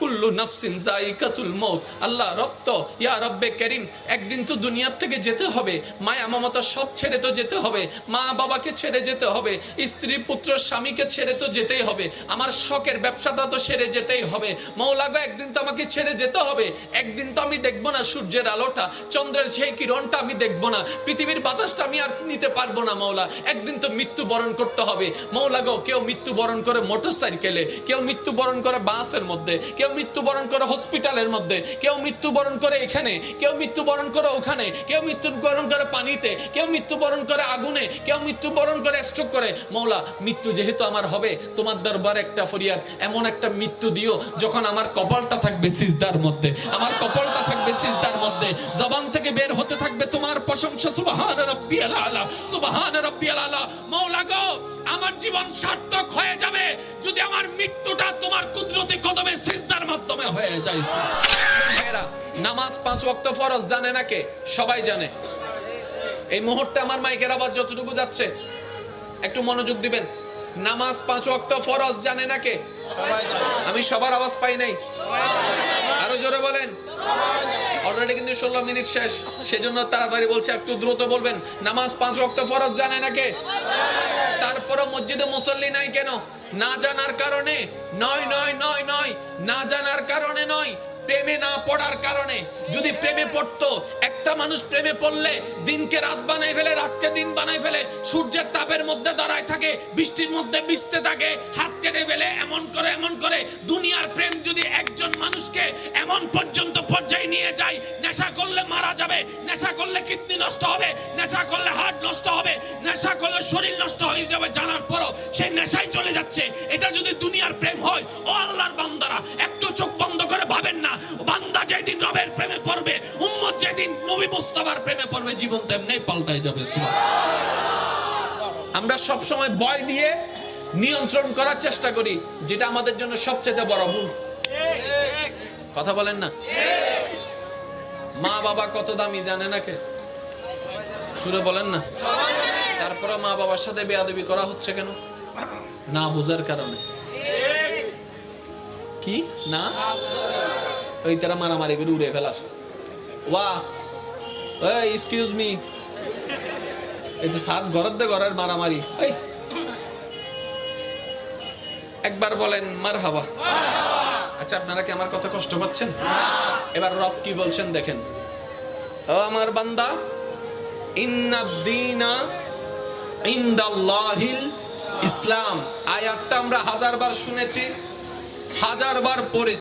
কুল্লু নাফসিন জাইকাতুল মৌত আল্লাহ রপ্ত ইয়া রব্বে করিম, একদিন তো দুনিয়ার থেকে যেতে হবে। মায়া মমতা সব ছেড়ে তো যেতে হবে। মা বাবাকে ছেড়ে যেতে হবে। স্ত্রী, পুত্র, স্বামীকে ছেড়ে তো যেতেই হবে। আমার শখের ব্যবসাটা তো ছেড়ে যেতেই হবে। একদিন তো আমাকে ছেড়ে যেতে হবে। একদিন তো আমি দেখব না সূর্যের আলোটা, চন্দ্রের সেই কিরণটা আমি দেখব না। পৃথিবীর বাতাসটা আমি আর নিতে পারব না মৌলা। একদিন তো মৃত্যু বরণ করতে হবে। মৌলাগো কেউ মৃত্যু বরণ করে মোটর সাইকেলে কেউ মৃত্যু বরণ করে বাসের মধ্যে কেউ মৃত্যু বরণ করে হসপিটালের মধ্যে, কেউ মৃত্যু বরণ করে এখানে, কেউ মৃত্যু বরণ করে ওখানে, কেউ মৃত্যু বরণ করে পানিতে, কেউ মৃত্যু বরণ করে আগুনে, কেউ মৃত্যু বরণ করে স্ট্রোক করে। মৌলা, মৃত্যু যেহেতু আমার হবে, তোমার দরবার একটা ফরিয়াদ, এমন একটা মৃত্যু দিও যখন আমার কপালটা থাকবে সিজদার মধ্যে। আমার কপালটা থাকবে সিজদার মধ্যে। জবান থেকে বের হতে থাকবে তোমার প্রশংসা সুবহান রাব্বিয়াল আলা সুবহান রাব্বিয়াল আলা গো আমার জীবন সার্থক হয়ে যাবে যদি আমার মৃত্যুটা তোমার কুদরতি কদমে সিজদার মাধ্যমে হয়ে যায় নামাজ পাঁচ ওয়াক্ত ফরজ জানে না কে সবাই জানে। এই মুহূর্তে আমার মাইকের আওয়াজ যতটুকু যাচ্ছে একটু মনোযোগ দিবেন। নামাজ পাঁচ ওয়াক্ত ফরজ জানে না কে আমি সবার আওয়াজ পাই নাই। আরও জোরে বলেন। অলরেডি কিন্তু ষোলো মিনিট শেষ। সেজন্য তাড়াতাড়ি বলছে, একটু দ্রুত বলবেন, নামাজ পাঁচ ওয়াক্ত ফরজ জানে না কে তারপরও মসজিদে মুসল্লি নাই কেন? না জানার কারণে? নয় নয় নয় নয়, না জানার কারণে নয়, প্রেমে না পড়ার কারণে। যদি প্রেমে পড়তো, একটা মানুষ প্রেমে পড়লে, দিনকে রাত বানাই ফেলে, রাতকে দিন বানাই ফেলে, সূর্যের তাপের মধ্যে দাঁড়ায় থাকে, বৃষ্টির মধ্যে ভিজতে থাকে, হাত কেটে ফেলে, এমন করে এমন করে। দুনিয়ার প্রেম যদি একজন মানুষকে এমন পর্যন্ত নিয়ে যায় নেশা করলে মারা যাবে নেশা করলে কিডনি নষ্ট হবে নেশা করলে হার্ট নষ্ট হবে নেশা করলে শরীর নষ্ট হয়ে যাবে জানার পরও সেই নেশায় চলে যাচ্ছে। এটা যদি দুনিয়ার প্রেম হয় ও আল্লাহর বান্দারা একটু চোখ বন্ধ করে ভাবেন না। বান্দা যেদিন রবের প্রেমে পড়বে উম্মত যেদিন নবী মুস্তাফার প্রেমে পড়বে জীবন তেমনি পাল্টাই যাবে আমরা সব সময় ভয় দিয়ে নিয়ন্ত্রণ করার চেষ্টা করি যেটা আমাদের জন্য সবচেয়ে বড় ভুল। কথা বলেন না? মা বাবা কত দামি জানে না কে শুনে বলেন না। তারপরে মা বাবার সাথে বেয়াদবি করা হচ্ছে কেন? না বোঝার কারণে। কি? না? ওই তারা মারামারি করে উড়ে ফেলার। ওয়া এক্সকিউজ মি এই যে সাত ঘরের দে ঘরের মারামারি। একবার বলেন মার হাবা আচ্ছা আপনারা কি আমার কথা কষ্ট পাচ্ছেন? এবার রব কি বলছেন দেখেন। ও আমার বান্দা ইন্নাদ্দিনা ইন্দাল্লাহিল ইসলাম। আয়াতটা আমরা হাজারবার শুনেছি, হাজারবার পড়েছি।